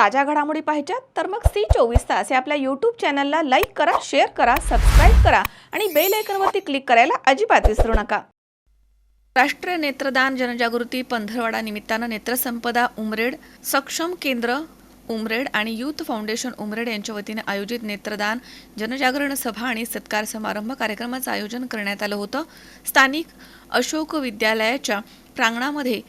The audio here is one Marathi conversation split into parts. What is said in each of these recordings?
ताज्या घडामोडी पाहिजेत तर मग सी चोवीस तास या आपल्या यूट्यूब चॅनलला लाईक करा शेअर करा सबस्क्राईब करा आणि बेल आयकनवरती क्लिक करायला अजिबात विसरू नका. राष्ट्रीय नेत्रदान जनजागृती पंधरवाडा निमित्तानं नेत्रसंपदा उमरेड सक्षम केंद्र उमरेड आणि यूथ फाउंडेशन उमरेड यांच्या वतीने आयोजित नेत्रदान जनजागरण सभा आणि सत्कार समारंभ कार्यक्रमाचं आयोजन करण्यात आलं होतं. स्थानिक अशोक विद्यालयाच्या प्रांगणामध्ये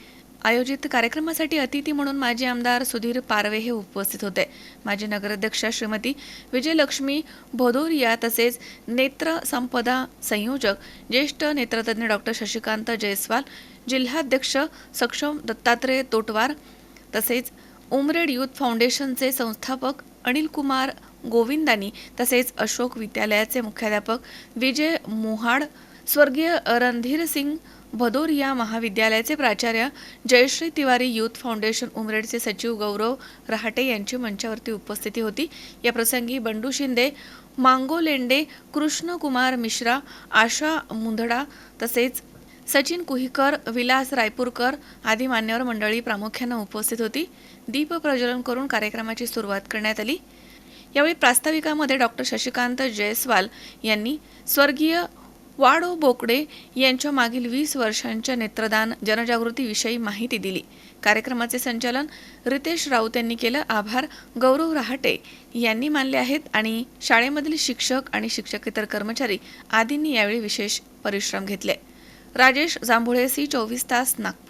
आयोजित कार्यक्रमासाठी अतिथी म्हणून माजी आमदार सुधीर पारवे हे उपस्थित होते. माजी नगराध्यक्षा श्रीमती विजयलक्ष्मी भोदोरिया तसेच नेत्र संपदा संयोजक ज्येष्ठ नेत्रतज्ञ डॉक्टर शशिकांत जयस्वाल जिल्हाध्यक्ष सक्षम दत्तात्रय तोटवार तसेच उमरेड यूथ फाउंडेशनचे संस्थापक अनिल कुमार गोविंदानी तसेच अशोक विद्यालयाचे मुख्याध्यापक विजय मोहाड स्वर्गीय रणधीर सिंग भदोरिया महाविद्यालयाचे प्राचार्य जयश्री तिवारी यूथ फाउंडेशन उमरेडचे सचिव गौरव रहाटे यांची मंचावरती उपस्थिती होती. या प्रसंगी बंडू शिंदे मांगो लेंडे कृष्णकुमार मिश्रा आशा मुंदडा तसेच सचिन कुहीकर विलास रायपूरकर आदी मान्यवर मंडळी प्रामुख्यानं उपस्थित होती. दीप प्रज्वलन करून कार्यक्रमाची सुरुवात करण्यात आली. यावेळी प्रास्ताविकामध्ये डॉक्टर शशिकांत जयस्वाल यांनी स्वर्गीय वाडो बोकडे यांच्या मागील वीस वर्षांच्या नेत्रदान जनजागृतीविषयी माहिती दिली. कार्यक्रमाचे संचालन रितेश राऊत यांनी केलं. आभार. गौरव रहाटे यांनी मानले आहेत आणि शाळेमधील शिक्षक आणि शिक्षकेतर कर्मचारी आदींनी यावेळी विशेष परिश्रम घेतले. राजेश जांभुळे सी चोवीस तास नागपूर.